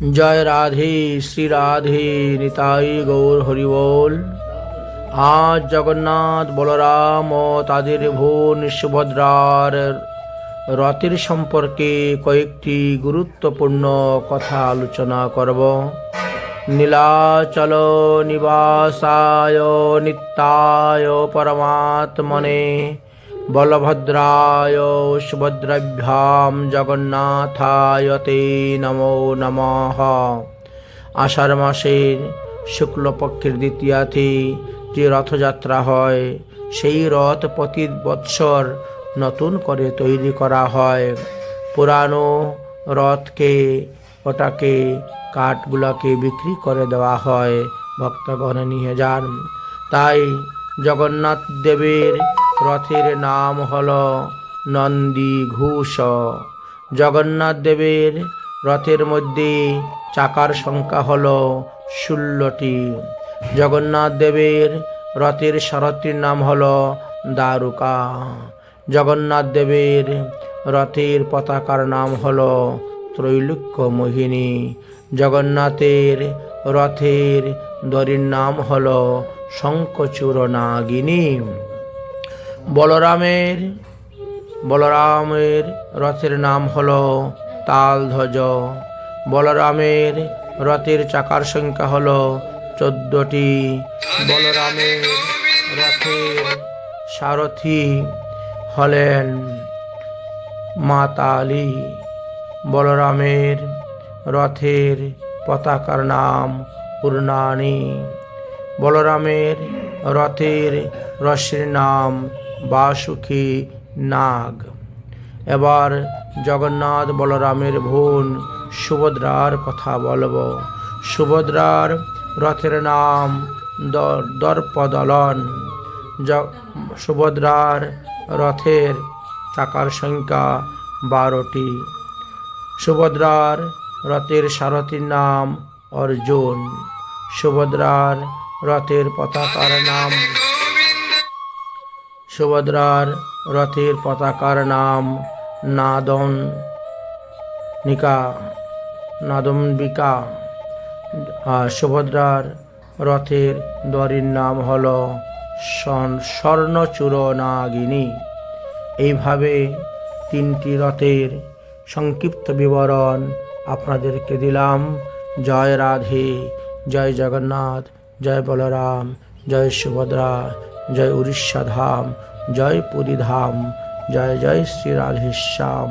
জয় রাধে, শ্রী রাধে, নিতাই গৌর হরিবোল। আজ জগন্নাথ বলরাম ও তাদের বোন সুভদ্রার রথের সম্পর্কে কয়েকটি গুরুত্বপূর্ণ কথা আলোচনা করব। নীলাচল নিবাসায় নিত্যায় পরমাত্মনে বলভদ্রায় সুভদ্রাভ্যাম জগন্নাথায় তে নমো নমঃ। আষাঢ় মাসের শুক্লপক্ষের দ্বিতীয়াতে যে রথযাত্রা হয়, সেই রথ প্রতি বৎসর নতুন করে তৈরি করা হয়। পুরানো রথকে, ওটাকে, কাঠগুলোকে বিক্রি করে দেওয়া হয়, ভক্তগণে নিয়ে যান। তাই জগন্নাথ দেবের রথের নাম হল নন্দী ঘোষ। জগন্নাথ দেবের রথের মধ্যে চাকার সংখ্যা হল ষোলোটি। জগন্নাথ দেবের রথের সারথীর নাম হল দারুকা জগন্নাথ দেবের রথের পতাকার নাম হল ত্রৈলোক্য মোহিনী জগন্নাথের রথের দড়ির নাম হল শঙ্কচূড় নাগিনী বলরামের বলরামের রথের নাম হল তালধ্বজ। বলরামের রথের চাকার সংখ্যা হল চোদ্দটি। বলরামের রথের সারথি হলেন মাতালি। বলরামের রথের পতাকার নাম পূর্ণানী বলরামের রথের রসের নাম বাসুকি নাগ। এবার জগন্নাথ বলরামের বোন সুভদ্রার কথা বলব। সুভদ্রার রথের নাম দর্পদলন। সুভদ্রার রথের চাকার সংখ্যা বারোটি। সুভদ্রার রথের সারথীর নাম অর্জুন। সুভদ্রার রথের পতাকার নাম সুভদ্রার রথের পতাকার নাম নাদন নিকা, নাদম্বিকা। আর সুভদ্রার রথের দড়ির নাম হল স্বর্ণ- স্বর্ণচূড় নাগিনী। এইভাবে তিনটি রথের সংক্ষিপ্ত বিবরণ আপনাদেরকে দিলাম। জয় রাধে, জয় জগন্নাথ, জয় বলরাম। জয় সুভদ্রা জয় উড়িষ্যা ধাম জয় পুরী ধাম জয় জয় শ্রী রাধেশ্যাম।